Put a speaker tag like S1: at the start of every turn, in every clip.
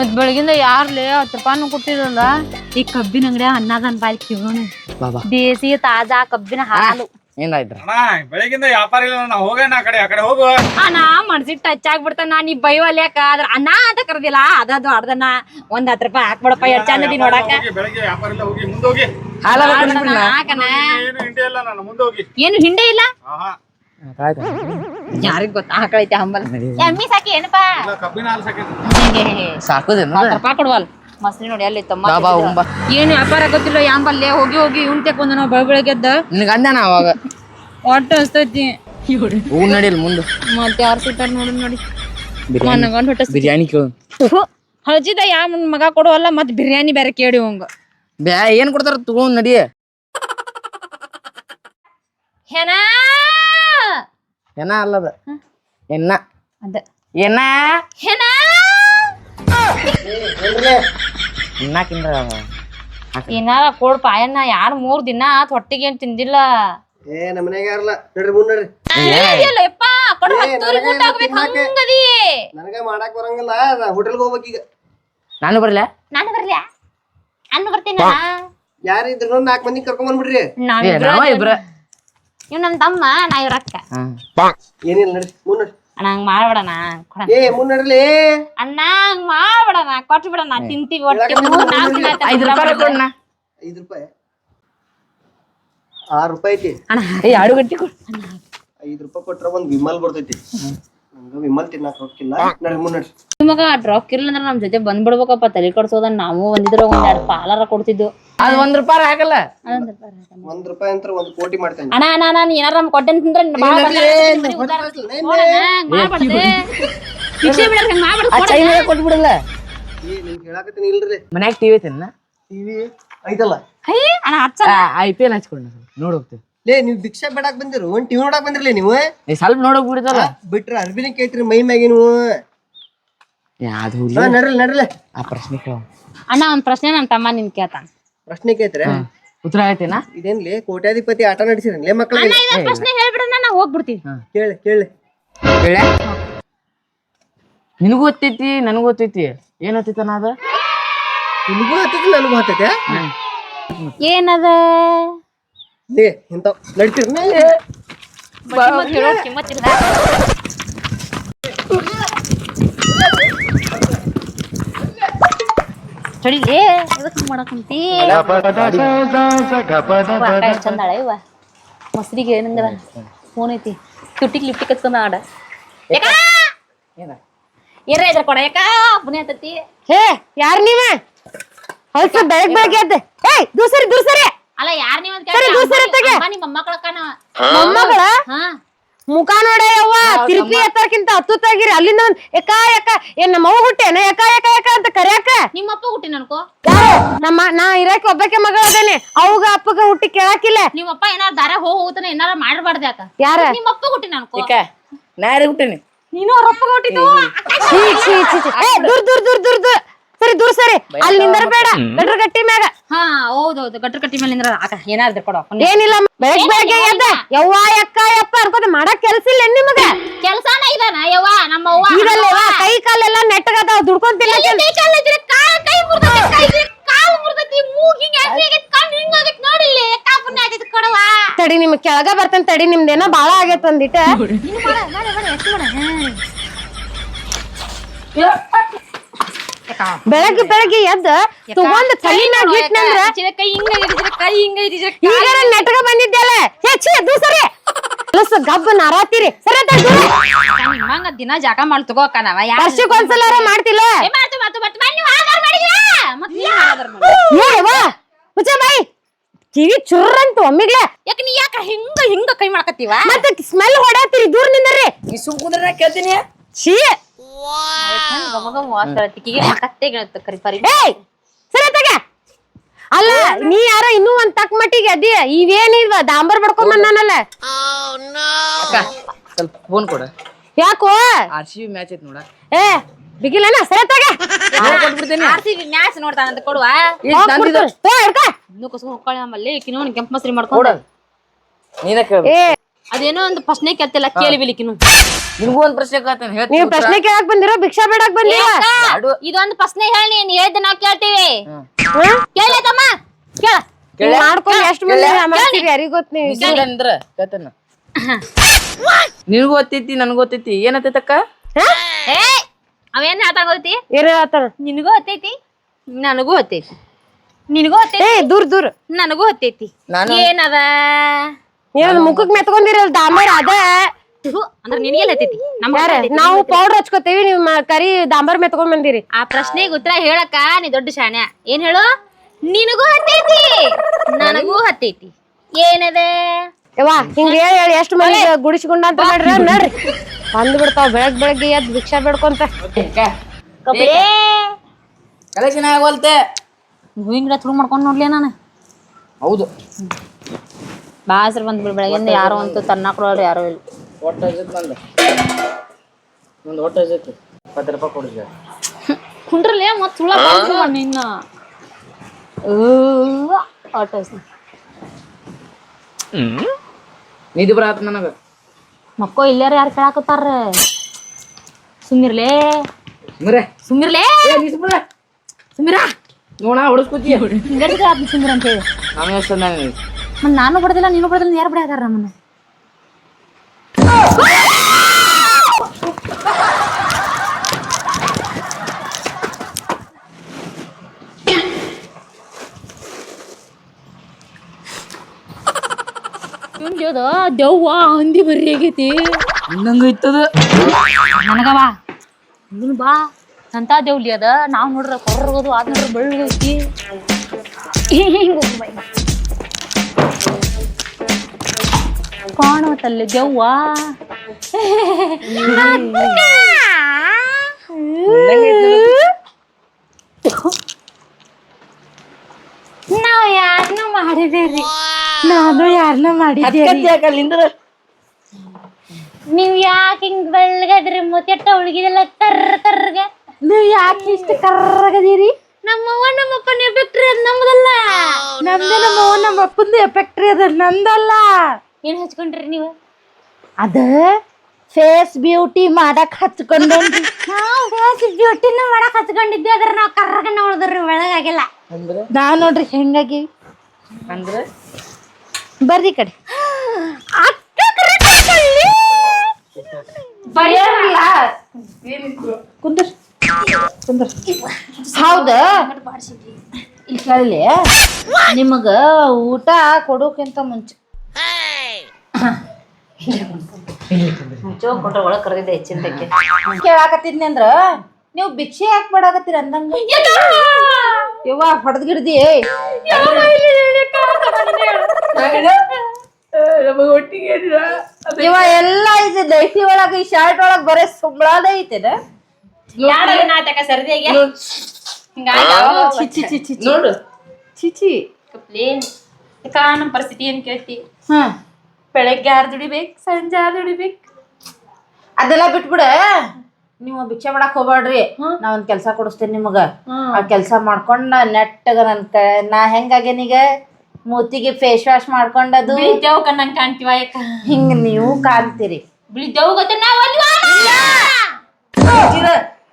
S1: ಮತ್ ಬೆಳಗಿಂದ ಯಾರ್ಲೇ ಹತ್ತು ರೂಪಾಯಿನೂ ಕೊಟ್ಟಿರಲ್ಲ ಈ ಕಬ್ಬಿನ ಅಂಗಡಿ ಅನ್ನದನ್ ಬಾಯ್ ಕಿವನು
S2: ಬಾಬಾ
S1: ದೇಸಿ ತಾಜಾ ಕಬ್ಬಿನ ಹಾಲು.
S2: ಏನಾಯ್ತ್ರ
S3: ಬೆಳಗಿಂದ ವ್ಯಾಪಾರ ಇಲ್ಲ ನಾ ಹೋಗೋಣ ಆ ಕಡೆ ಆ ಕಡೆ ಹೋಗು.
S1: ಅಣ್ಣ ಮನ್ಸಿಗೆ ಟಚ್ ಆಗ್ಬಿಡ್ತಾನ ನೀ ಬೈವಲ್ಯಾಕ ಅದ್ರ ಅನ್ನ ಅಂತ ಕರ್ದಿಲ್ಲ ಅದದು ಅರ್ಧನ ಒಂದ್ ಹತ್ತು ರೂಪಾಯಿ ಹಾಕ್ಬಿಡಪ್ಪ ನೋಡಾಕ.
S3: ಹೋಗಿ ಬೆಳಗ್ಗೆ ವ್ಯಾಪಾರ ಇಲ್ಲ ಹೋಗಿ ಮುಂದೆ ಹೋಗಿ.
S2: ಹಾಲ
S1: ಅರ್ಧನ ಹಾಕಣ
S3: ಏನು ಹಿಂದೆ ಇಲ್ಲ ನಾನು ಮುಂದೆ ಹೋಗಿ.
S1: ಏನು ಹಿಂಡೆ ಇಲ್ಲ?
S3: ಆಹಾ.
S1: ಯಾರಿಗ್ ಗೊತ್ತ ಆಕಳೈತೆ ಹಂಬಲ್ ಎಮ್ಮಿ ಸಾಕಿ ಏನಪ್ಪಾ?
S2: ಸಾಕುದೇನ
S1: ರೂಪಾಯಿ ಕೊಡುವಲ್. ಮಸ್ರಿ ನೋಡಿ ಅಲ್ಲಿ ತಮ್ಮ ಏನು ವ್ಯಾಪಾರ ಗೊತ್ತಿಲ್ಲ ಯಾಂಬಲ್ಲೆ ಹೋಗಿ ಹೋಗಿ ಇವ್ನ್ ತೆಕೊಂದ ನಾವು ಬೆಳ ಬೆಳಗ್ಗೆದ್ದ
S2: ನಿನಗೆ ಅಂದಾನ ಅವಾಗ.
S1: ಒಟ್ಟು ಅನ್ಸ್ತೈತಿ
S2: ಹೂ ನಡಿಲ್ ಮುಂದೆ.
S1: ಮತ್ತೆ ಯಾರು ಸಿಟ್ಟಾರ ನೋಡಿ ನೋಡಿ.
S2: ಬಿರಿಯಾನಿ.
S1: ಮನಗಂಡ್ ಹೊಟ್ಟೆ
S2: ಬಿರಿಯಾನಿ ಕೇಳು.
S1: ಹಳಜಿದ ಯಾ ಮಗ ಕೊಡುವಲ್ಲ ಮತ್ ಬಿರಿಯಾನಿ ಬೇರೆ ಕೇಳಿ ಅವಂಗ
S2: ಬ್ಯಾ ಏನ್ ಕೊಡ್ತಾರ ತಗೊಂಡ್ ನಡಿ.
S1: ಹೆನಾ?
S2: ಏನ ಅಲ್ಲದ. ಎನ್ನ
S1: ಅದ.
S2: ಏನ
S1: ಹೆನಾ
S2: ಎನ್ನ ಕಿಂದ್ರ
S1: ಏನಾರ ಕೊಡ್ಪ ಅಯ್ಯನ್ನ ಯಾರು ಮೂರ್ ದಿನ ಆತ್ ಹೊಟ್ಟಿಗೆ ಏನ್ ತಿಂದಿಲ್ಲ.
S4: ಏ ನಮ್ಮ ಮನೆಗೆ ಯಾರಲ್ಲ? ನಡ್ರಿ ಮುಂದ್ ನಡ್ರಿ.
S1: ಯಪ್ಪ ಕೊಡು ಹತ್ತೂರಿಗೆ ಊಟ ಆಗ್ಬೇಕು ಹಂಗದಿ.
S4: ನನಗ ಮಾಡಾಕ್ ಬರಂಗಿಲ್ಲ ಹೋಟೆಲ್ಗೆ ಹೋಗ್ಬೇಕು ಈಗ
S2: ನಾನು ಬರ್ಲ?
S1: ನಾನು ಬರ್ಲ್ಯಾ ನಾನು ಬರ್ತೀನಿ
S4: ಯಾರಿದ್ರು ನಾಲ್ಕು ಮಂದಿ ಕರ್ಕೊಂಡ್ ಬಂದ್ಬಿಡ್ರಿ.
S2: ನಾವ ಇಬ್ರ.
S1: ಇವ್ ನನ್ ತಮ್ಮ ನಾ ಇವ್ರಕ್ಕ
S2: ಹಾ.
S4: ಏನಿಲ್ಲ ನಡ್ರಿ ಮುಂದ್ ನಡ್ರಿ
S1: ಅಣ್ಣ ಹಂಗ್ ಮಾಡ್ಬೇಡಣ ಕೊಡ
S4: ಏ
S1: ಅಣ್ಣ ಹಂಗ್ ಮಾಡ್ಬೇಡಣ ಕೊಟ್ಟು ಬಿಡಣ ತಿಂತೀವಿ ಒಟ್ಟಿ ಮೂರ್ ನಾಲ್ಕು ದಿನ ಆಯ್ತು
S2: ಐದು ರೂಪಾಯಿ
S4: ಐದು ರೂಪಾಯಿ. ಆರು ರೂಪಾಯಿ ಐತಿ.
S1: ಅಣ್ಣ
S2: ಏ ಆಡು ಗಟ್ಟಿ ಕೊಡ್.
S4: ಐದು ರೂಪಾಯಿ ಕೊಟ್ರ ಒಂದ್ ವಿಮಲ್ ಬರ್ತೈತಿ. ನಂಗ ವಿಮಲ್ ತಿನ್ನಾಕ ಹೋಗಿಲ್ಲ ನಡ್ರಿ ಮುಂದ್
S1: ನಿಮಗ ಡ್ರಾಪ್ ಇರ್ಲಿಲ್ಲ ಅಂದ್ರೆ ನಮ್ ಜೊತೆ ಬಂದ್ಬಿಡ್ಬೇಕಪ್ಪ ತಲೆ ಕಡ್ಸೋದ ನಾವು ಒಂದಿದ್ರೆ ಒಂದ್ ಎರಡು ಪಾಲಾರ ಕೊಡ್ತಿದ್ದು.
S2: ಅದ್ ಒಂದ್ ರೂಪಾಯಿ ಹಾಕಲ್ಲ.
S4: ಒಂದ್ ರೂಪಾಯಿ ಅಂತ ಒಂದ್ ಕೋಟಿ ಮಾಡ್ತೇನೆ.
S1: ಅಣ್ಣ ಅಣ್ಣ ನಾನು ಏನಾರ ನಮ್ ಕೊಟ್ಟೆ ತಿಂದ್ರೆ ಬಾಳ ಭಿಕ್ಷೆ ಬಿಡಕ್ ಹಂಗ್ ಮಾಡ್ಬಿಡು
S2: ಆ ಚೈನ್ ಕೊಟ್ಟು ಬಿಡಲ್ಲ?
S4: ಏ ನಿಮ್ಗೆ ಹೇಳಾಕತ್ತೀನಿ ಇಲ್ರಿ.
S2: ಮನ್ಯಾಗ ಟಿವಿ ತಿನ್ನ
S4: ಟಿವಿ ಐತಲ್ಲ.
S1: ಹೈ, ಅಣ್ಣ ಹಚ್ಚ
S2: ಐ ಪಿ ಎಲ್ ಹಚ್ಕೊಂಡು ನೋಡ್ ಹೋಗ್ತೇವೆ
S4: ಲೇ ನೀವ್ ಭಿಕ್ಷೆ ಬೇಡಾಕ್ ಬಂದಿರು ಒಂದ್ ಟಿವಿ ನೋಡಾಕ್ ಬಂದಿರ್ಲಿ ನೀವು?
S2: ಏ ಸ್ವಲ್ಪ ನೋಡಕ್ ಬಿಡ್ತಾರ
S4: ಬಿಟ್ರ ಅರ್ಬಿನ ಕೇಳ್ತೀರಿ ಮೈ ಮ್ಯಾಗೆ ನೀವು.
S2: ಯಾವ್ದು
S4: ಹಾ,
S2: ಹುಲಿ.
S4: ನಡ್ರಿ ನಡ್ರಲ್ಲ.
S2: ಆ ಪ್ರಶ್ನೆ ಕೇಳ.
S1: ಅಣ್ಣ ಒಂದ್ ಪ್ರಶ್ನೆ ನಮ್ ತಮ್ಮ ನಿನ್ ಕೇಳ್ತಾನ.
S4: ಪ್ರಶ್ನೆ ಕೇಳ್ತಾರೆ
S2: ಉತ್ತರ ಹೇಳ್ತೇನಾ?
S4: ಇದೇನ್ಲಿ ಕೋಟ್ಯಾಧಿಪತಿ ಆಟ ನಡೆಸಿರನ್ಲೇ ಮಕ್ಕಳಿಗೆ
S1: ಅಣ್ಣ ಇದ ಪ್ರಶ್ನೆ ಹೇಳ್ಬಿಡೋಣ ನಾ ಹೋಗ್ಬಿಡ್ತೀನಿ.
S4: ಕೇಳಿ ಕೇಳಿ.
S2: ಹೇಳ ನಿನಗೂ ಗೊತ್ತೈತಿ ನನಗೂ ಗೊತ್ತೈತಿ ಏನ್ ಗೊತ್ತೈತನ ಅದ?
S4: ನಿನಗೂ ಹತ್ತೈತಿ ನನಗೂ ಹತ್ತೈತೆ?
S1: ಏನದ?
S4: ಲೇ ಇಂತ ನಡ್ತೀರಿ
S1: ಹೇಳೋ ಕಿಮ್ಮತ್ತಿಲ್ಲ ಚಡಿಲೇ ಎದಕ್ ಮಾಡಕ್ ಕುಂತಿ ಚಂದಾಳ ಇವ ಮೊಸರಿಗೆ ಏನಂದ್ರ ಫೋನ್ ಐತಿ. ತುಟ್ಟಿಗೆ ಲಿಪ್ಟಿಕ್ ಹಚ್ಕೊಂಡ ಆಡ.
S2: ಏನ?
S1: ಇದ್ರ ಕೊಡ ಯಾಕ ಪುಣ್ಯ ಆತತಿ.
S5: ಹೇ ಯಾರ್ ನೀವ? ಹೊಲ್ಸ ಬೆಳಗ್ ಬೆಳಗ್ಗೆ ಎದ್ದ. ಏಯ್ ದೂಸರಿ ದೂಸರಿ.
S1: ಅಲ್ಲ ಯಾರ್ ನೀವ್ ಅಂತ
S5: ಸರಿ, ದೂರ ಸರಿ ತೆಗೆ.
S1: ನಿಮ್ಮ
S5: ಮೊಮ್ಮಗಳ?
S1: ಹಾ.
S5: ಮುಖ ನೋಡ ಯವ್ವ. ತಿರುಪಿ ಎತ್ತರಕ್ಕಿಂತ ಹತ್ತು ತಾಗಿರಿ ಅಲ್ಲಿಂದ ಒಂದ್ ಯಾಕ ಎಕ ಏನ್ ನಮ್ಮ ಅವ್ವ ಹುಟ್ಟೇನ? ಎಕ ಯಾಕ ಎಕ ಅಂತ ಕರ್ಯಾಕ
S1: ಅನ್ಕೋ.
S5: ನಮ್ಮ ನಾ ಇರಾಕ ಒಬ್ಬಕ್ಕೆ ಮಗಳ ಅದೇನೆ. ಅವ್ಗ ಅಪ್ಪಗ ಹುಟ್ಟಿ ಕೇಳಾಕಿಲ್ಲ.
S1: ನಿಮ್ಮಪ್ಪ ಏನಾರ ದಾರ ಹೋಗ್ ಹೋಗ್ತಾನೆ ಏನಾರ ಮಾಡಬಾರ್ದ ಯಾಕ?
S5: ಯಾರ?
S1: ನಿಮ್ಮಪ್ಪ ಹುಟ್ಟಿನ ಅನ್ಕೋ.
S2: ನಾ ಯಾರಿಗೆ ಹುಟ್ಟಿನಿ?
S1: ನೀನು ಅವ್ರ ಅಪ್ಪಗ ಹುಟ್ಟಿದ್ದು?
S5: ಛೀ ಛೀ ಛೀ ಛೀ. ಏ ದೂರ್ ದೂರ್ ದೂರ್ ದೂರ್ ದೂರ್ ಸರಿ ದೂರ್ ಸರಿ. ಅಲ್ಲಿ ನಿಂದರ್ ಬೇಡ. ಗಟ್ರ ಗಟ್ಟಿ ಮ್ಯಾಗ.
S1: ಹಾ ಹೌದೌದು. ಗಟ್ರ ಕಟ್ಟಿ ಮೇಲೆ ನಿಂದ್ರ ಆಕ ಏನಾದ್ರು ಕೊಡು.
S5: ಏನಿಲ್ಲ ಬೆಳಗ್ ಬೆಳಗ್ಗೆ ಎದ್ದ. ಯವ್ವ ಯಕ್ಕ ಯಪ್ಪ ಅನ್ಕೋತ ಮಾಡಕ್ ಕೆಲ್ಸ ಇಲ್ಲ ನಿಮಗ?
S1: ಕೆಲ್ಸಾನ ಇದಾನ ಯವ್ವ ನಮ್ಮ ಅವ್ವ
S5: ಈಗಲ್ಲೇವ ಕೈ ಕಾಲೆಲ್ಲ ನೆಟ್ಟಗದ ದುಡ್ಕೊಂತಿಲ್ಲ
S1: ಎಲ್ಲಿ ಕೈ ಕಾಲ್? ಕಾಲ್ ಕೈ ಮುರ್ದೈತಿ, ಕೈ ಕಾಲ್ ಮುರ್ದೈತಿ, ಮೂಗ್ ಹಿಂಗ್ ಹಸಿ ಆಗೈತಿ, ಕಣ್ ಹಿಂಗ್ ಆಗೈತಿ, ನೋಡಿಲ್ಲಿ ಕಾಪುಣ್ಯ ಆಗೈತಿ ಕೊಡವ್ವ.
S5: ತಡಿ ನಿಮ್ ಕೆಳಗ ಬರ್ತೇನೆ ತಡಿ ನಿಮ್ದೇನ ಬಾಳ ಆಗೈತ್ ಒಂದಿಟ
S1: ಹಾ.
S5: ಬೆಳಗ್ಗೆ ಬೆಳಗ್ಗೆ ಎದ್ದ ತಗೊಂಡ್ ತಲಿ ಮ್ಯಾಗ ಇಟ್ನಂದ್ರ
S1: ಕೈ ಹಿಂಗ್ ಕೈ ಹಿಂಗ್
S5: ಈಗ ನೆಟ್ಟಗ ಬಂದಿದ್ದೆಲ್ಲ. ಹೆಚ್ಚಿ ದೂಸರಿ ಕೆಲಸ ಗಬ್ಬ ನಾರಾತಿರಿ. ಸರಿ
S1: ದಿನ ಜಾಗ ಮಾಡಿ ತಗೋಕ ನಾವ. ಯಾರ್
S5: ವರ್ಷಕ್ಕೆ ಒಂದ್ಸಲ ಮಾಡ್ತಿಲ್ಲ.
S1: ಏ ಮಾಡ್ತು ಆಧಾರ ಮಾಡಿದ್ರಾ ಮತ್ತೆ ಆಧಾರ ಮಾಡಿ
S5: ಮುಚ್ಚ ಬಾಯಿ. ಕಿವಿ ಚುರ್ರಂತು ಒಮ್ಮಿಗ್ಲೇ.
S1: ಯಾಕೆ ನೀ ಯಾಕ ಹಿಂಗ ಹಿಂಗ ಕೈ ಮಾಡಕತ್ತೀವ?
S5: ಮತ್ತೆ ಸ್ಮೆಲ್ ಹೊಡಾತಿರಿ ದೂರ ನಿಂದ್ರಿ.
S2: ಈ ಸುಮ್ ಕುಂದ್ರ ನಾ ಕೇಳ್ತೀನಿ.
S5: ಛೀ.
S1: ಕರಿ ಪರಿ.
S5: ಏಯ್ ಸರಿ ತಗ ಅಲ್ಲ ನೀ ಯಾರ ಇನ್ನೂ ಒಂದ್ ತಕ್ ಮಟ್ಟಿಗೆ ಅದಿ ಇವೇನಿಲ್ವ ದಾಂಬರ್ ಬಡ್ಕೊಂಡ್ ಬಂದಾನಲ್ಲ.
S2: ಅಕ್ಕ ಸ್ವಲ್ಪ ಫೋನ್ ಕೊಡ.
S5: ಯಾಕೋ?
S2: ಆರ್ ಸಿ ಬಿ ಮ್ಯಾಚ್ ಐತಿ ನೋಡ.
S5: ಏ ಬಿಗಿಲೇನ ಸರಿ ತಗ.
S2: ಕೊಟ್ಬಿಡ್ತೇನೆ.
S1: ಆರ್ಸಿಬಿ ಮ್ಯಾಚ್ ನೋಡ್ತಾನ ಅಂತ ಕೊಡುವ.
S2: ಈಗ ನಂದಿದ
S5: ತೋ ಹಿಡ್ಕ.
S1: ಇನ್ನೂ ಕಸ್ಕೊಂಡು ಹೋಗ್ಕೊಳ್ಳಿ ನಮ್ಮಲ್ಲಿ. ಕಿನೋ ಕೆಂಪು ಮಸ್ರಿ
S2: ಕೊಡ.
S1: ಮಾಡ್ಕೊಂಡು
S2: ನೀನ ಕೇಳ.
S5: ಏ
S1: ಅದೇನೋ ಒಂದು ಪ್ರಶ್ನೆ ಕೆತ್ತಿಲ್ಲ ಕೇಳಿ ಬಿಲಿಕಿನು
S2: ನಿನ್ಗೂ ಒಂದ್ ಪ್ರಶ್ನೆ ಕೇಳ್ತೇನೆ
S6: ನೀವ್ ಪ್ರಶ್ನೆ ಕೇಳಕ್ ಬಂದಿರೋ ಭಿಕ್ಷಾ ಬೇಡಕ್ ಬಂದಿರ?
S2: ಎರಡು.
S1: ಇದೊಂದು ಪ್ರಶ್ನೆ ಹೇಳಿ ನೀನ್ ಹೇಳ್ದ ನಾವ್ ಕೇಳ್ತೀವಿ. ಕೇಳಿ
S2: ಕೇಳ.
S6: ಮಾಡ್ಕೊಂಡು ಎಷ್ಟು ಮಂದಿ ಮಾಡ್ತೀರಿ ಯಾರಿಗ್ ಗೊತ್ತ ನೀವು?
S2: ನಿಂದ್ರ ನಿಂದ್ರ ಕೇಳ್ತೇನ. ನಿನಗೂ ಗೊತ್ತೈತಿ ನನಗೂ ಗೊತ್ತೈತಿ. ಏನತ್ತಕ್ಕ
S1: ಏ ಅವೇನ್ ಹೇಳ್ತಾನ ಗೊತ್ತಿ? ನಿನಗೂ ಹತ್ತೈತಿ? ನನಗೂ ಹತ್ತೈತಿ. ನಿನಗೂ
S6: ಏ ದೂರ ದೂರ್.
S1: ನನಗೂ ಹತ್ತೈತಿ.
S2: ನಾನು
S1: ಏನದ?
S6: ಏನ್ ಮುಖಕ್ ಮೆತ್ಕೊಂಡಿರಲ್ ಡಾಂಬರ್ ಅದ?
S1: ಥು, ಅಂದ್ರ ಹತ್ತೈತಿ?
S6: ಯಾರ? ನಾವು ಪೌಡರ್ ಹಚ್ಕೋತೇವಿ ನೀವ್ ಮ- ಕರಿ ಡಾಂಬರ್ ಮೆತ್ಕೊಂಡ್ ಬಂದಿರಿ.
S1: ಆ ಪ್ರಶ್ನೆಗೆ ಉತ್ತರ ಹೇಳಕ್ಕ ನೀ ದೊಡ್ಡ ಶಾಣ್ಯ. ಏನ್ ಹೇಳು? ನಿನಗೂ ಹತ್ತೈತಿ. ನನಗೂ ಹತ್ತೈತಿ. ಏನದ?
S6: ಯವ್ವ ಹಿಂಗ ಹೇಳಿ ಹೇಳಿ ಎಷ್ಟ್ ಮಂದಿ ಗುಡಿಸ್ಕೊಂಡ ಅಂತ ಮಾಡ್ರಿ ನಡ್ರಿ. ಬಂದ್ ಬಿಡ್ತಾವ ಬೆಳಗ್ ಬೆಳಗ್ಗೆ ಎದ್ದು ಭಿಕ್ಷಾ ಬೇಡ್ಕೊಂತ.
S2: ಕಲೆಕ್ಷನ್ ಆಗೋಲ್ತೆ
S1: ಹೂವಿನ ತುಳು ಮಾಡ್ಕೊಂಡು ನೋಡ್ಲಿ ನಾನು.
S2: ಹೌದು.
S1: ಬಾಸ್ರ ಬಂದ್ ಬಿಡ್ ಬೆಳಗಿಂದ ಯಾರು ತನ್ನ ಕೊಡೋರು ಯಾರು ಇಲ್ಲ.
S2: ಒಟ್ಟು ನಂದು. ಒಂದು ಒಟ್ಟು ಐತಿ ಇಪ್ಪತ್ತು ರೂಪಾಯಿ ಕೊಡಿದ್ದೆ
S1: ಕುಂಡ್ರಲ್ಲೇ ಮತ್ ತುಳ ನಿನ್ನ ಆಟೋ
S2: ನಿಧಿ ಬರತ್ತ ನನಗೆ.
S1: ಮಕ್ಕೋ ಇಲ್ಲಾರ ಯಾರು ಕೇಳಾಕತ್ತಾರ? ಸುಮ್ಮಿರ್ಲೇ
S2: ಮರೆ
S1: ಸುಮ್ಮಿರ್ಲೇ
S2: ಏ ನಿಸ್ಬಿಡ
S1: ಸುಮ್ಮಿರ
S2: ನೋಡ ಹೊಡಿಸ್ಕೊತೀಯ.
S1: ಅಂತ ಹೇಳಿ.
S2: ನಾನು ಎಷ್ಟು ನನಗೆ
S1: ನಾನು ಬಡದಿಲ್ಲ ನೀನು ಬಡದಿಲ್ಲ ಯಾರು ಬಿಡಾದಾರ ನಮ್ಮನ್ನ? ಇವ್ನ್ದೇವ್ದ ದೆವ್ವ ಹಂದಿ ಬರ್ರಿ ಆಗೈತಿ.
S2: ಇನ್ನಂಗ ಇತ್ತದ?
S1: ನನಗ ಬಾ. ಇದನ್ ಬಾ. ಅಂತ ದೇವ್ಲಿ ಅದ. ನಾವ್ ನೋಡ್ರ ಕೊರ್ರಗೋದು ಅದ್ ನೋಡ್ರ ಬೆಳ್ಳಗೈತಿ ಹಿಂಗ ಕಾಣುತ್ತಲ್ಲಿ ದೆವ್ವ. ನಾವ್ ಯಾರನ್ನೂ ಮಾಡಿದೇರಿ. ನಾನು ಯಾರನ್ನ ಮಾಡಿದ್ದೆ
S2: ಅಲ್ಲಿಂದ್ರ
S1: ನೀವ್ ಯಾಕೆ ಹಿಂಗ್ ಬೆಳ್ಗದ್ರಿ ಮುತ್ತೆಟ್ಟ ಉಳ್ಗಿದೆಲ್ಲ ಕರ್ರ ಕರ್ರಗ ನೀವ್ ಯಾಕೆ ಇಷ್ಟ ಕರ್ರಗದಿರಿ? ನಮ್ಮವ್ವ ನಮ್ಮಪ್ಪನ ಎಫೆಕ್ಟ್ರಿ ಅದ್ ನಮ್ದಲ್ಲ.
S6: ನಮ್ದು ನಮ್ಮ ನಮ್ಮ ಅಪ್ಪಂದು ಎಫೆಕ್ಟ್ರಿ ಅದ ನಂದಲ್ಲ.
S1: ಏನ್ ಹಚ್ಕೊಂಡ್ರಿ ನೀವು?
S6: ಅದ ಫೇಸ್ ಬ್ಯೂಟಿ ಮಾಡಕ್ ಹಚ್ಕೊಂಡ್
S1: ನಾವು ಫೇಸ್ ಬ್ಯೂಟಿನ ಮಾಡಕ್ ಹಚ್ಕೊಂಡಿದ್ವಿ ಅದ್ರ ನಾವ್ ಕರ್ರಗ ನೋಡಿದ್ರಿ ಬೆಳಗಾಗಿಲ್ಲ
S2: ಅಂದ್ರೆ?
S6: ನಾ ನೋಡ್ರಿ ಹೆಂಗಾಗಿ?
S2: ಅಂದ್ರೆ?
S6: ಬರ್ರಿ ಕಡೆ. ಕುಂದ್ರ. ಕುಂದ್ರ. ಹೌದ. ಇಲ್ಲಿ ಕೇಳಲಿ ನಿಮಗ ಊಟ ಕೊಡೋಕ್ಕಿಂತ ಮುಂಚೆ.
S1: ಒಳಗೆ ಕರೆದಿದ್ದೆ ಹೆಚ್ಚಿನದಕ್ಕೆ
S6: ಕೇಳಾಕತ್ತಿದ್ನಿ ಅಂದ್ರ, ನೀವು ಭಿಕ್ಷೆ ಯಾಕೆ ಮಾಡಾಕತ್ತೀರ ಅಂದಂಗ? ಯವ್ವ ಹೊಡೆದ್ಗಿಡ್ದಿ? ಇವ ಎಲ್ಲ ಐತಿ ದೈತಿ ಒಳಗ ಈ ಶರ್ಟ್ ಒಳಗ ಬರೇ ಸುಂಬಳಾದ
S1: ಐತೆ ನಾಟಕ ಸರಿದೆಗೆ
S6: ಚಿಚಿ ಚಿಚಿ
S2: ನೋಡು.
S6: ಚಿಚಿ
S1: ಪ್ಲೇನ್ ಯಾಕ ನಮ್ಮ ಪರಿಸ್ಥಿತಿ ಏನ್ ಕೇಳ್ತಿ? ಬೆಳಗ್ಗೆ ಯಾರು ದುಡಿಬೇಕು ಸಂಜೆ ಯಾರು ದುಡಿಬೇಕು?
S6: ಅದೆಲ್ಲ ಬಿಟ್ಬಿಡ. ನೀವು ಭಿಕ್ಷೆ ಮಾಡಕ್ ಹೋಗ್ಬೇಡ್ರಿ ನಾ ಒಂದ್ ಕೆಲ್ಸ ಕೊಡಿಸ್ತೇನೆ ನಿಮಗ. ಆ ಕೆಲ್ಸ ಮಾಡ್ಕೊಂಡ ನೆಟ್ಟಗ ನನ್ ಕ ನಾ ಹೆಂಗಾಗೇನೀಗ ಮೂತಿಗೆ ಫೇಸ್ ವಾಶ್ ಮಾಡ್ಕೊಂಡದು
S1: ಬಿಳಿದೇವ್ ಕಣ್ಣಂಗ್ ಕಾಣ್ತೀವ ಯಾಕ?
S6: ಹಿಂಗ್ ನೀವು ಕಾಣ್ತೀರಿ.
S1: ಬಿಳಿದೇವ್ ಗೊತ್ತ ನಾವ್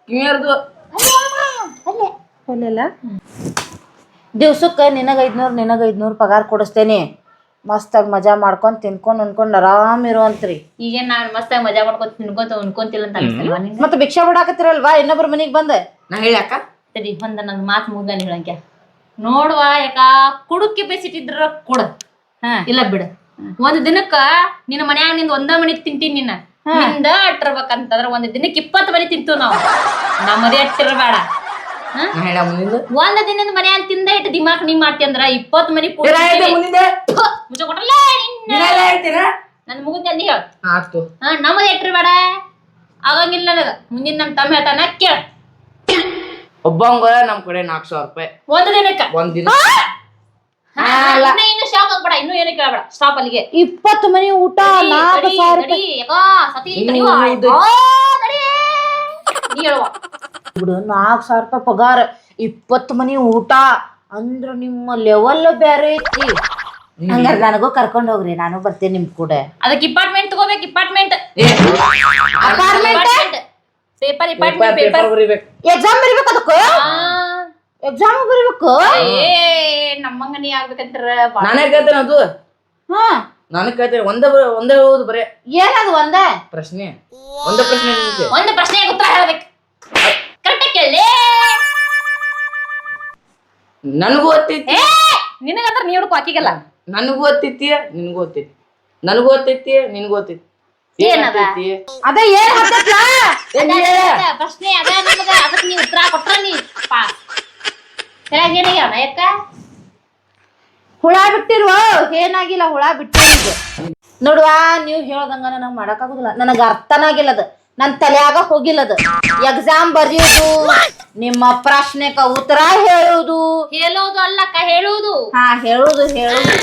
S2: ಕಿವಿಯರ್ದು
S6: ಅಲ್ಲೆಲ್ಲ ದಿವ್ಸಕ್ಕೆ ನಿನಗ ಐದ್ನೂರ್ ನಿನಗ ಐದ್ನೂರ್ ಪಗಾರ ಕೊಡಿಸ್ತೇನೆ. ಮಸ್ತಾಗಿ ಮಜಾ ಮಾಡ್ಕೊಂಡ್ ತಿನ್ಕೊಂಡ್ ಉಣ್ಕೊಂಡ್ ಆರಾಮ್ ಇರುವಂತ್ರಿ.
S1: ಈಗೇನ್ ನಾನ್ ಮಸ್ತಾಗಿ ಮಜಾ ಮಾಡ್ಕೊತ ತಿನ್ಕೊಂತ ಉನ್ಕೊಂತಿಲ್ಲ ಅಂತ ಅನ್ಸ್ತಲ್ವಾ ನಿಂಗೆ?
S6: ಮತ್ತೆ ಭಿಕ್ಷಾ ಬಿಡಾಕತ್ತಿರಲ್ವಾ? ಇನ್ನೊಬ್ರ ಮನಿಗ್ ಬಂದೆ.
S2: ನಾ ಹೇಳಕ್ಕ
S1: ಸರಿ ಒಂದ ನನ್ ಮಾತು ಮುಗ್ದಾನ ಹೇಳಂಗೆ. ನೋಡುವ ಯಾಕ ಕುಡುಕ್ ಕೆಪಾಸಿಟಿ ಇದ್ರ ಕೊಡ ಇಲ್ಲ ಬಿಡ. ಒಂದ್ ದಿನಕ್ಕ ನಿನ್ನ ಮನ್ಯಾಗ ನಿಂದ ಒಂದ ಮನಿ ತಿಂತೀನಿ ನಿನ್ನ ನಿಂದ ಅಟ್ಟಿರ್ಬೇಕಂತಂದ್ರ ಒಂದ್ ದಿನಕ್ಕೆ ಇಪ್ಪತ್ತು ಮನಿ ತಿಂತೀವ್ ನಾವು. ನಮ್ಮದೇ ಅಟ್ಟಿರ್ಬೇಡ. ಒಂದ್ ದಿನದ ಮನ್ಯಾಗ ತಿಂದ ಇಟ್ಟು ದಿಮಾಕ್ ನೀ ಮಾಡ್ತಿ ಅಂದ್ರ ಇಪ್ಪತ್ ಮನಿ ನನ್ ಮುಗಿದ್ ಹೇಳ.
S2: ಆಯ್ತು
S1: ಹಾ ನಮ್ಮದೇ ಆಗಂಗಿಲ್ಲ ನನಗ. ಮುಂದಿನ ನಮ್ ತಮ್ಮ ಹೇಳ್ತಾನ ಕೇಳ.
S2: ಒಬ್ಬಂಗ ನಮ್ ಕಡೆ ನಾಲ್ಕು ಸಾವಿರ ರೂಪಾಯಿ.
S1: ಒಂದ್ ದಿನಕ್ಕ?
S2: ಒಂದ್ ದಿನ.
S1: ಹಾ, ಇನ್ನ ಶಾಕ್ ಆಗ್ಬೇಡ ಇನ್ನು ಏನು ಕೇಳಬೇಡ ಸ್ಟಾಪ್ ಅಲ್ಲಿಗೆ.
S6: ಇಪ್ಪತ್ತು ಮನಿ ಊಟ ನಾಲ್ಕು ಸಾವಿರ
S1: ಸತಿ ಹೇಳುವ.
S6: ಬಿಡು. ನಾಲ್ಕು ಸಾವಿರ ರೂಪಾಯಿ ಪಗಾರ ಇಪ್ಪತ್ತು ಮನಿ ಊಟ. ಅಂದ್ರ ನಿಮ್ಮ ಲೆವೆಲ್ ಬೇರೆ ಐತಿ ಹಂಗಾರೆ ನನಗೂ ಕರ್ಕೊಂಡ್ ಹೋಗ್ರಿ ನಾನು ಬರ್ತೇನೆ ನಿಮ್ ಕೂಡ.
S1: ಅದಕ್ಕೆ ಇಪಾರ್ಟ್ಮೆಂಟ್ ತಗೋಬೇಕು ಇಪಾರ್ಟ್ಮೆಂಟ್
S2: ಏ
S6: ಅಪಾರ್ಟ್ಮೆಂಟ್
S1: ಪೇಪರ್ ಡಿಪಾರ್ಟ್ಮೆಂಟ್
S2: ಪೇಪರ್ ಬರಿಬೇಕು.
S6: ಎಕ್ಸಾಮ್ ಬರಿಬೇಕು ಅದಕ್ಕ? ಎಕ್ಸಾಮ್ ಬರಿಬೇಕು?
S1: ಏ ನಮ್ಮಂಗ ನೀ ಆಗ್ಬೇಕಂತಾರ
S2: ನಾನೇ ಕೇಳ್ತೇನೆ ಅದು.
S6: ಹಾ.
S2: ನಾನು ಕೇಳ್ತೇನೆ. ಒಂದೇ ಒಂದೇ ಓದು ಬರೇ.
S6: ಏನದು ಒಂದೇ?
S2: ಪ್ರಶ್ನೆ. ಒಂದೇ ಪ್ರಶ್ನೆ
S1: ಒಂದೇ ಪ್ರಶ್ನೆಗೆ ಉತ್ತರ ಹೇಳ್ಬೇಕು. ಕೇಳಿ
S2: ನನಗೂ ಗೊತ್ತೈತಿ
S1: ಏ ನಿನಗಂದ್ರ ನೀ ಹುಡುಕು ಹಾಕಿಗಲ್ಲ
S2: ನನಗೂ ಗೊತ್ತೈತಿ ನಿನಗೂ ಗೊತ್ತೈತಿ ನನಗೂ ಗೊತ್ತೈತಿ ನಿನಗೂ ಗೊತ್ತೈತಿ ಏನ್
S1: ಏನದ?
S6: ಅದ.
S1: ಪ್ರಶ್ನೆ ಅದ ನಮಗ ಅದಕ್ಕೆ ನೀ ಉತ್ತರ ಕೊಟ್ರ ನೀ ಪಾಸ್ ಏನಾಗ್ಯಾವ ಯಾಕ
S6: ಹುಳ ಬಿಟ್ಟಿರುವ? ಏನಾಗಿಲ್ಲ ಹುಳ ಬಿಟ್ಟಿರ ನೋಡುವ ನೀವು ಹೇಳ್ದಂಗ ನನಗ್ ಮಾಡಕ್ಕಾಗುದಿಲ್ಲ ನನಗ ಅರ್ಥನಾಗಿಲ್ಲ ಅದು ನನ್ ತಲೆಯಾಗ ಹೋಗಿಲ್ಲದ. ಎಕ್ಸಾಮ್ ಬರೆಯೋದು ನಿಮ್ಮ ಪ್ರಶ್ನೆಕ ಉತ್ತರ ಹೇಳುದು.
S1: ಹೇಳೋದು ಅಲ್ಲಕ್ಕ ಹೇಳುದು.
S6: ಹಾ ಹೇಳುದು ಹೇಳುದು.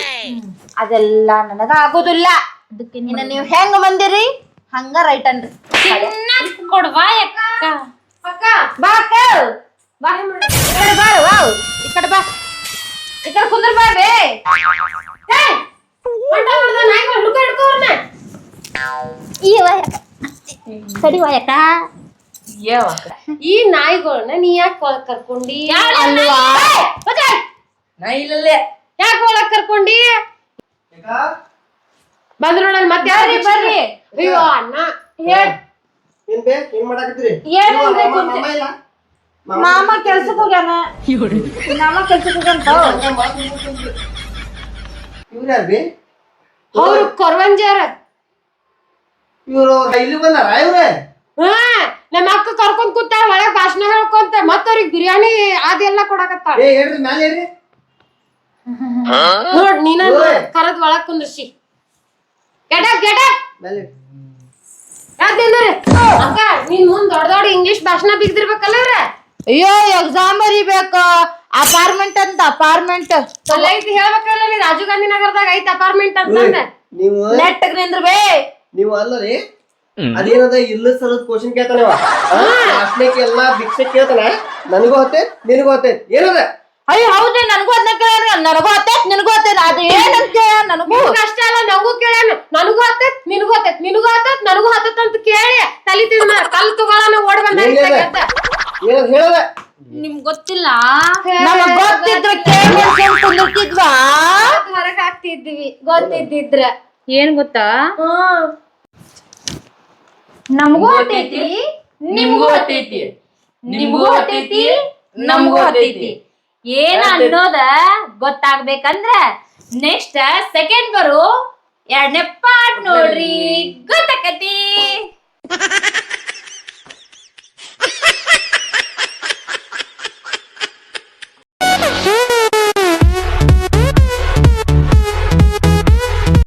S6: ಅದೆಲ್ಲ ನನಗ ಆಗುದಿಲ್ಲ
S1: ಅದಕ್ಕೆ
S6: ನಿನ್ನ ನೀವು ಹೆಂಗ್ ಬಂದಿರಿ? ಹಂಗ ರೈಟ್ ಅನ್ರಿ.
S1: ಕೊಡ್ವಾ ಅಕ್ಕ
S6: ಬಾ ಅಕ್ಕ. ಬಾ ಈ ಕಡೆ ಬಾ ವಾವ್. ಈ ಕಡೆ ಬಾ. ಈ ಕಡೆ ಕುಂದ್ರ ಬಾ ಬೇ.
S1: ಈ ವಾಯಕ ಸರಿ ವಾಯಕ
S2: ಯಾವ
S5: ಈ ನಾಯಿಗಳನ್ನ ನೀ ಯಾಕೆ ಒಳಗ್ ಕರ್ಕೊಂಡಿ?
S6: ಅಲ್ವಾ?
S2: ನಾ ಇಲ್ಲಲ್ಲೇ.
S5: ಯಾಕೆ ಒಳಗ್ ಕರ್ಕೊಂಡಿ? ಬಂದ್ರು ನೋಡಲ್ ಮತ್ತೆ
S6: ಯಾರ್ರಿ ಬರ್ರಿ.
S5: ಅಯ್ಯೋ ಅಣ್ಣ. ಹೇಳ್
S4: ಏನ್ ಬೇ ಏನ್ ಮಾಡಾಕತ್ತೀರಿ?
S6: ಏನ್ ಬೇಕು
S4: ಮಾಮ- ಇಲ್ಲ?
S6: ಮಾಮ ಕೆಲ್ಸಕ್ಕೆ ಹೋಗ್ಯಾನ. ಮಾಮ ಕೆಲ್ಸಕ್ಕೆ
S4: ಇವ್ರು ಯಾರು ಬೇ?
S5: ಅವ್ರು ಕೊರವಂಜಾರ
S4: ಇವ್ರು ಇಲ್ಲಿ ಬಂದಾರ ಇವ್ರೆ?
S5: ಹಾ ನಮ್ಮ ಅಕ್ಕ ಕರ್ಕೊಂಡ್ ಕೂತಾಳ ಒಳಗ್ ಭಾಷಣ ಹೇಳ್ಕೊಂತ ಮತ್ತ ಅವ್ರಿಗೆ ಬಿರಿಯಾನಿ ಅದೆಲ್ಲ ಕೊಡಕತ್ತಾಳ.
S4: ಏ ಹೇಳ್ರಿ ಮ್ಯಾಲೆ ಹೇಳ್ರಿ.
S5: ನೋಡ್ ನೀನ. ಕರದ್ ಒಳಗ್ ಕುಂದ್ರಿಸಿ. ಗೆಟ ಗೆಟ
S4: ಮ್ಯಾಲೆ
S5: ಯಾವ್ದೇಂದ್ರೆ ಅಕ್ಕ ನೀನ್ ಮುಂದ್ ದೊಡ್ಡ ದೊಡ್ಡ ಇಂಗ್ಲಿಷ್ ಭಾಷಣ ಬಿಗ್ದಿರ್ಬೇಕಲ್ಲ ಇವ್ರ?
S6: ಅಯ್ಯೋ ಎಕ್ಸಾಮ್ ಬರೀಬೇಕು. ಅಪಾರ್ಟ್ಮೆಂಟ್ ಅಂತ ಅಪಾರ್ಟ್ಮೆಂಟ್
S5: ಅಲ್ಲ ಐತಿ ಹೇಳ್ಬೇಕಲ್ಲ ನೀ ರಾಜೀವ್ ಗಾಂಧಿ ನಗರದಾಗ ಐತಿ ಅಪಾರ್ಟ್ಮೆಂಟ್ ಅಂತ
S4: ನೀವು
S6: ನೆಟ್ಟಗ್ ನಿಂದ್ರ ಬೇ
S4: ನೀವು ಅಲ್ಲರಿ? ಅದೇನದ ಇಲ್ಲ ಸರದ ಕ್ವಶನ್ ಕೇಳ್ತಾನೆ ಅಷ್ಟಕ್ಕೆ ಎಲ್ಲಾ ಭಿಕ್ಷೆ ಕೇಳ್ತಾನೆ. ನನಗೂ ಹೊತ್ತೆ ನಿನಗೂ ಹೊತ್ತೆ ಏನದ?
S6: ಅಯ್ಯ ಹೌದ್ರಿ ನನಗೂ ಅದನ್ನ ಕೇಳ್ಯಾರ ನನಗೂ ಹತ್ತೈತ್ ನಿನಗೂ ಹತ್ತೈತ್. ಅದು ಏನಂತ ಕೇಳ ನನಗೂ?
S5: ಕಷ್ಟ ಅಷ್ಟೇ ಅಲ್ಲ ನನಗೂ ಕೇಳ್ಯಾನ. ನನಗೂ ಹತ್ತತ್ ನಿನಗೂ ಹತ್ತತ್. ನಿನಗೂ ಹತ್ತತ್ ನನಗೂ ಹತ್ತತ್ ಅಂತ ಕೇಳಿ ತಲಿ ತಿಂದ ಕಲ್ ತಗೊಳನ ಓಡ್ ಬಂದ
S4: ಏನಿದೆ? ಹೇಳದ.
S1: ನಿಮ್ಗ್ ಗೊತ್ತಿಲ್ಲ?
S6: ನಮಗ್ ಗೊತ್ತಿದ್ರ ಕೇಳಿ ಕುಂದಿರ್ತಿದ್ವಾ
S5: ಹೊರಗ್ ಹಾಕ್ತಿದ್ವಿ ಗೊತ್ತಿದ್ದಿದ್ರ.
S1: ಏನ್ ಗೊತ್ತಾ?
S5: ಹ್ಮ್
S1: ನಮಗೂ ಹತ್ತೈತಿ
S2: ನಿಮಗೂ ಹತ್ತೈತಿ
S1: ನಿಮಗೂ ಹತ್ತೈತಿ ನಮಗೂ ಹತ್ತೈತಿ ಏನ ಅನ್ನೋದ ಗೊತ್ತಾಗ್ಬೇಕಂದ್ರ ನೆಕ್ಸ್ಟ್ ಸೆಕೆಂಡ್ ಬರು ಎರಡನೇ ಪಾರ್ಟ್ ನೋಡ್ರಿ. ಗೊತ್ತಾಕತಿ.